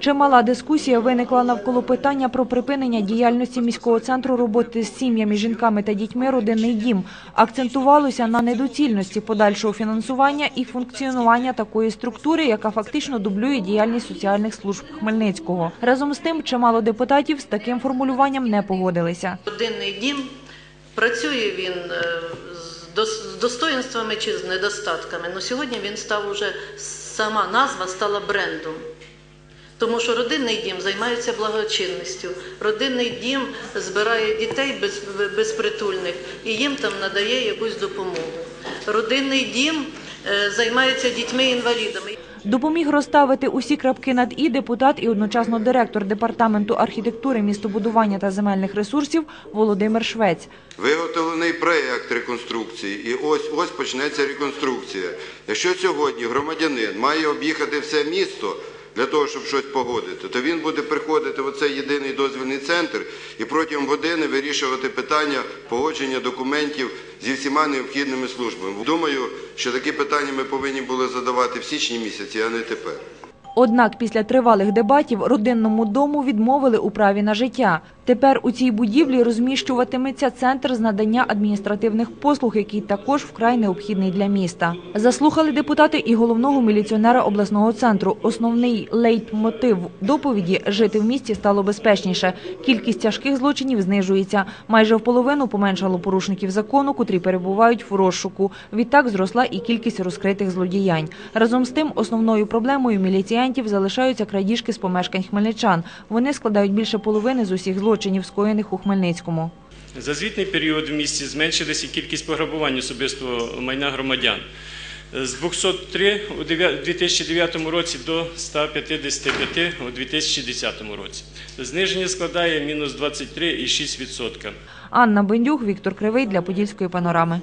Чимала дискусія виникла навколо питання про припинення діяльності міського центру роботи з сім'ями, жінками та дітьми «Родинний дім». Акцентувалося на недоцільності подальшого фінансування і функціонування такої структури, яка фактично дублює діяльність соціальних служб Хмельницького. Разом з тим, чимало депутатів з таким формулюванням не погодилися. Родинний дім працює він е, з дос- з достоїнствами чи з недостатками. Ну сьогодні він став уже сама назва стала брендом. Тому що родинний дім займається благочинністю. Родинний дім збирає дітей без, безпритульних і їм там надає якусь допомогу. Родинний дім е, займається дітьми-інвалідами. Допоміг розставити усі крапки над «і» депутат і одночасно директор департаменту архітектури, містобудування та земельних ресурсів Володимир Швець. Виготовлений проєкт реконструкції, і ось ось почнеться реконструкція. Якщо сьогодні громадянин має об'їхати все місто для того, щоб щось погодити, то він буде приходити в оцей єдиний дозвільний центр і протягом години вирішувати питання погодження документів зі всіма необхідними службами. Думаю, що такі питання ми повинні були задавати в січні місяці, а не тепер. Однак після тривалих дебатів родинному дому відмовили у праві на життя. Тепер у цій будівлі розміщуватиметься центр з надання адміністративних послуг, який також вкрай необхідний для міста. Заслухали депутати і головного міліціонера обласного центру. Основний лейтмотив доповіді жити в місті стало безпечніше. Кількість тяжких злочинів знижується. Майже в половину поменшало порушників закону, котрі перебувають в розшуку. Відтак зросла і кількість розкритих злодіянь. Разом з тим, основною проблемою міліціянтів залишаються крадіжки з помешкань хмельничан. Вони складають більше половини з усіх злочинів, скоєних у Хмельницькому. За звітний період в місті зменшилася кількість пограбувань особистого майна громадян. З 203 у 2009 році до 155 у 2010 році. Зниження складає мінус 23,6%. Анна Бендюк, Віктор Кривий для Подільської панорами.